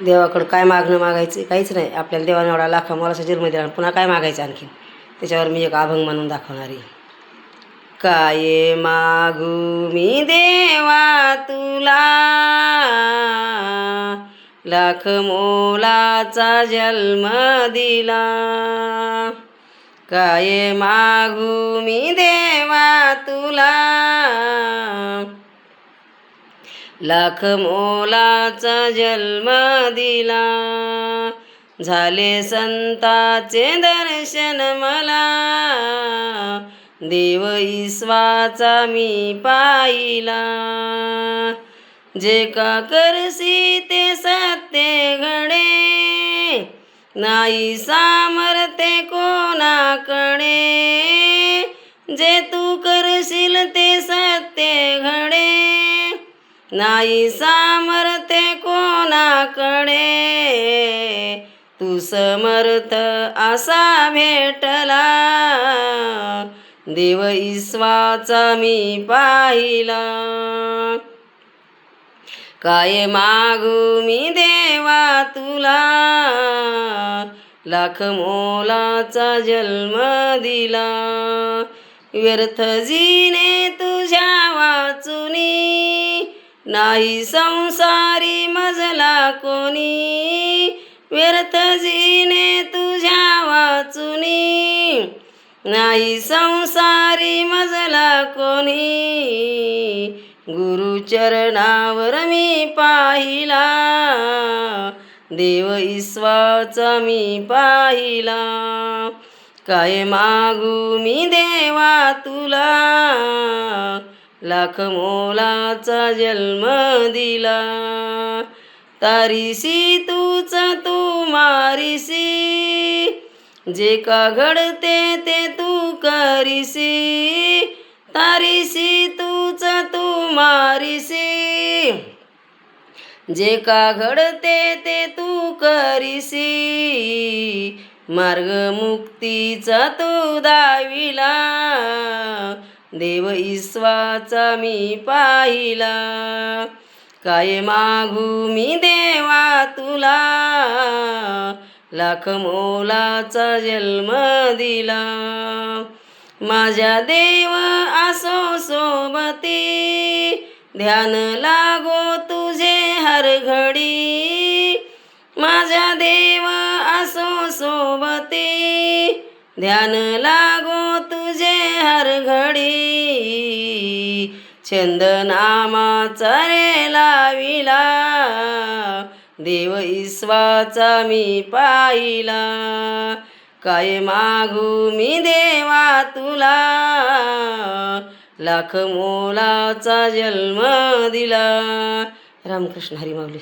देवाकडं काय मागणं मागायचं काहीच नाही. आपल्याला देवाने एवढा लाखा मोलाचा जन्म दिला पुन्हा काय मागायचं आणखी त्याच्यावर मी एक अभंग म्हणून दाखवणार आहे. काय मागू मी देवा तुला? लाख मोलाचा जन्म दिला. काय मागू मी देवा तुला? लाख मोलाचा जन्म दिला. झाले संताचे दर्शन मला. देव ईश्वाचा मी पाहिला. जे का करसी ते सत्य घडे. नाही सामर्थ्य कोणाकडे. जे तू करशील ते सत्य घडे. नाही सामर्थ्य कोणाकडे? तू समर्थ असा भेटला. देव ईश्वाचा मी पाहिला. काय मागू मी देवा तुला? लाख मोलाचा जन्म दिला. व्यर्थ जीने तुझ्या नाही संसारी मजला कोणी. व्यर्थ जीने तुझ्या वाचुनी. नाही संसारी मजला कोणी. गुरुचरणावर मी पाहिला. देव ईश्वाचा मी पाहिला. काय मागू मी देवा तुला. लाख मोलाचा जन्म दिला. तारीसी तूच तू मारीसी. जे का घडते ते तू करीसी. तारीसी तूच तू मारीसी. जे का घडते ते तू करीसी. मार्ग मुक्तीचा तू दाविला. देव ईश्वाचा मी पाहिला. काय मागू मी देवा तुला? लाख मोलाचा जन्म दिला. माझ्या देव असो सोबती ध्यान लागो तुझे हर घडी. माझ्या देव असो सोबती ध्यान लागो हर घडी छंद नामाचा रे लाविला. देव ईश्वाचा मी पाहिला. काय मागू मी देवा तुला? लाख मोलाचा जन्म दिला. रामकृष्ण हरी माऊली.